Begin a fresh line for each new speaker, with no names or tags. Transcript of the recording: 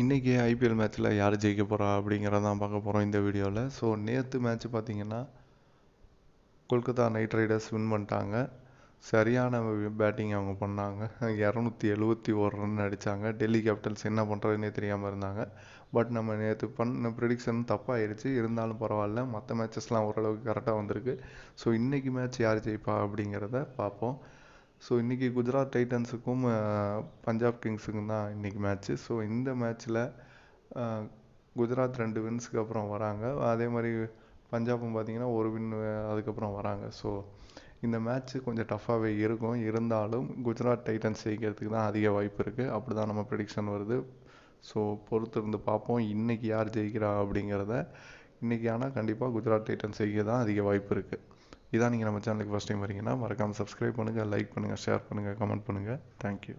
இன்றைக்கி ஐபிஎல் மேட்ச்சில் யார் ஜெயிக்க போகிறா அப்படிங்கிறதான் பார்க்க போகிறோம் இந்த வீடியோவில் ஸோ நேற்று மேட்ச் பார்த்தீங்கன்னா கொல்கத்தா நைட் ரைடர்ஸ் வின் பண்ணிட்டாங்க. சரியான பேட்டிங் அவங்க பண்ணாங்க. இரநூத்தி எழுபத்தி ஒரு ரன் அடித்தாங்க டெல்லி கேபிட்டல்ஸ் என்ன பண்ணுறதுனே தெரியாமல் இருந்தாங்க. பட் நம்ம நேற்று பண்ண ப்ரிடிக்ஷன் தப்பாகிடுச்சு இருந்தாலும் பரவாயில்ல. மற்ற மேட்சஸ்லாம் ஓரளவுக்கு கரெக்டாக வந்திருக்கு. ஸோ இன்றைக்கி மேட்ச் யார் ஜெயிப்பா அப்படிங்கிறத பார்ப்போம். ஸோ இன்றைக்கி குஜராத் டைட்டன்ஸுக்கும் பஞ்சாப் கிங்ஸுக்கும் தான் இன்றைக்கி மேட்ச்சு ஸோ இந்த மேட்ச்சில் குஜராத் ரெண்டு வின்ஸுக்கு அப்புறம் வராங்க. அதே மாதிரி பஞ்சாபும் பார்த்திங்கன்னா ஒரு வின் அதுக்கப்புறம் வராங்க. ஸோ இந்த மேட்ச்சு கொஞ்சம் டஃப்பாகவே இருக்கும். இருந்தாலும் குஜராத் டைட்டன்ஸ் ஜெயிக்கிறதுக்கு தான் அதிக வாய்ப்பு இருக்குது அப்படி தான் நம்ம ப்ரெடிக்ஷன் வருது. ஸோ பொறுத்து இருந்து பார்ப்போம். இன்றைக்கி யார் ஜெயிக்கிறா அப்படிங்கிறத. இன்றைக்கி ஆனால் கண்டிப்பாக குஜராத் டைட்டன்ஸ் ஜெயிக்க தான் அதிக வாய்ப்பு இருக்குது இதான் நீங்கள் நம்ம சேனலுக்கு ஃபஸ்ட் டைம் வரீங்கன்னா மறக்காமல் சப்ஸ்கிரைப் பண்ணுங்கள் லைக் பண்ணுங்கள் ஷேர் பண்ணுங்கள் கமெண்ட் பண்ணுங்கள் தேங்க்யூ